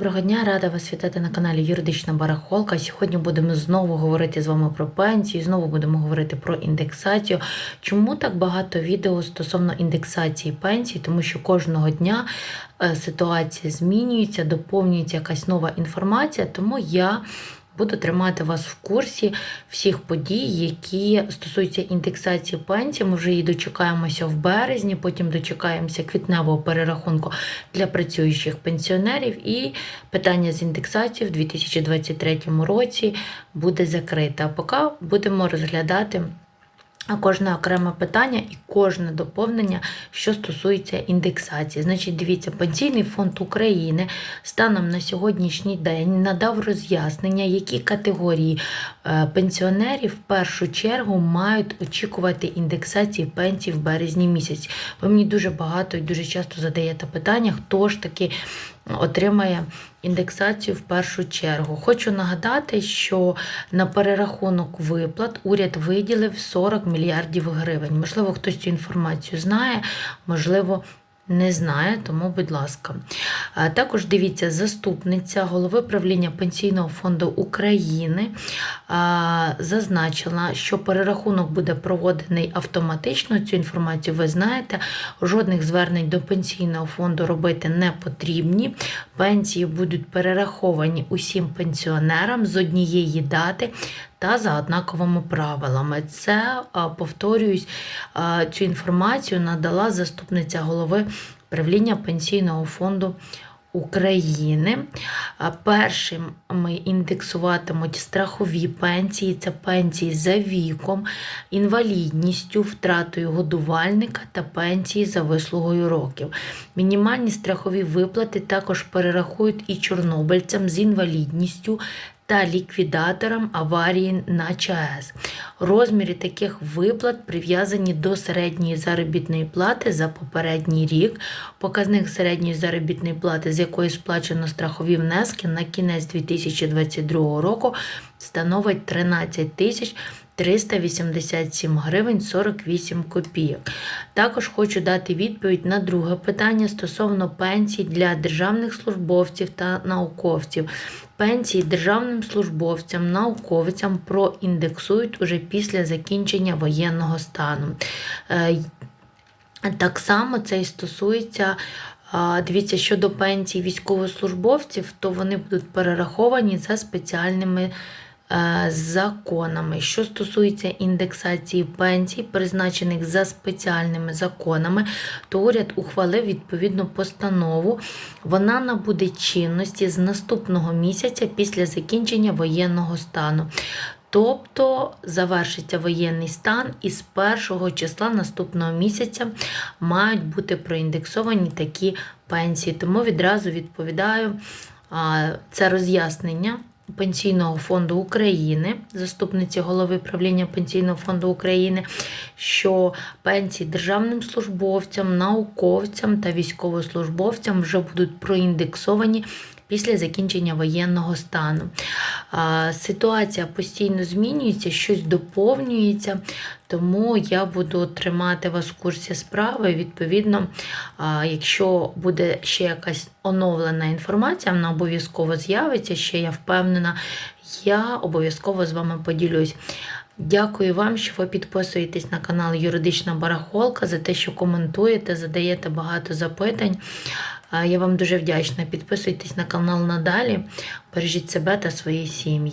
Доброго дня, рада вас вітати на каналі Юридична Барахолка. Сьогодні будемо знову говорити з вами про пенсії, знову будемо говорити про індексацію. Чому так багато відео стосовно індексації пенсій? Тому що кожного дня е, ситуація змінюється, доповнюється якась нова інформація, тому я Буду тримати вас в курсі всіх подій, які стосуються індексації пенсій. Ми вже її дочекаємося в березні, потім дочекаємося квітневого перерахунку для працюючих пенсіонерів. І питання з індексацією в 2023 році буде закрите. А поки будемо розглядати. Кожне окреме питання і кожне доповнення, що стосується індексації. Значить, дивіться, Пенсійний фонд України станом на сьогоднішній день надав роз'яснення, які категорії е, пенсіонерів в першу чергу мають очікувати індексації пенсій в березні місяці. Ви мені дуже багато і дуже часто задаєте питання, хто ж таки отримає індексацію в першу чергу. Хочу нагадати, що на перерахунок виплат уряд виділив 40 мільярдів гривень. Можливо, хтось цю інформацію знає, можливо, не знає, тому, будь ласка. Також дивіться, заступниця голови правління Пенсійного фонду України зазначила, що перерахунок буде проводений автоматично. Цю інформацію ви знаєте. Жодних звернень до пенсійного фонду робити не потрібні. Пенсії будуть перераховані усім пенсіонерам з однієї дати. Та за однаковими правилами. Це, повторююсь, цю інформацію надала заступниця голови правління Пенсійного фонду України. Першими індексуватимуть страхові пенсії, це пенсії за віком, інвалідністю, втратою годувальника та пенсії за вислугою років. Мінімальні страхові виплати також перерахують і чорнобильцям з інвалідністю та ліквідаторам аварії на ЧАЕС. Розміри таких виплат прив'язані до середньої заробітної плати за попередній рік. Показник середньої заробітної плати, з якої сплачено страхові внески на кінець 2022 року, становить 13 тисяч 387 гривень 48 копійок. Також хочу дати відповідь на друге питання стосовно пенсій для державних службовців та науковців. Пенсії державним службовцям, науковцям проіндексують уже після закінчення воєнного стану. Е, так само це і стосується. Дивіться, щодо пенсій військовослужбовців, то вони будуть перераховані за спеціальними законами. Що стосується індексації пенсій, призначених за спеціальними законами, то уряд ухвалив відповідну постанову. Вона набуде чинності з наступного місяця після закінчення воєнного стану. Тобто завершиться воєнний стан і з першого числа наступного місяця мають бути проіндексовані такі пенсії. Тому відразу відповідаю це роз'яснення Пенсійного фонду України, заступниці голови правління Пенсійного фонду України, що пенсії державним службовцям, науковцям та військовослужбовцям вже будуть проіндексовані після закінчення воєнного стану. Ситуація постійно змінюється, щось доповнюється, тому я буду тримати вас в курсі справи. Відповідно, якщо буде ще якась оновлена інформація, вона обов'язково з'явиться, ще я впевнена, я обов'язково з вами поділюсь. Дякую вам, що ви підписуєтесь на канал Юридична Барахолка, за те, що коментуєте, задаєте багато запитань. Я вам дуже вдячна. Підписуйтесь на канал надалі, бережіть себе та свої сім'ї.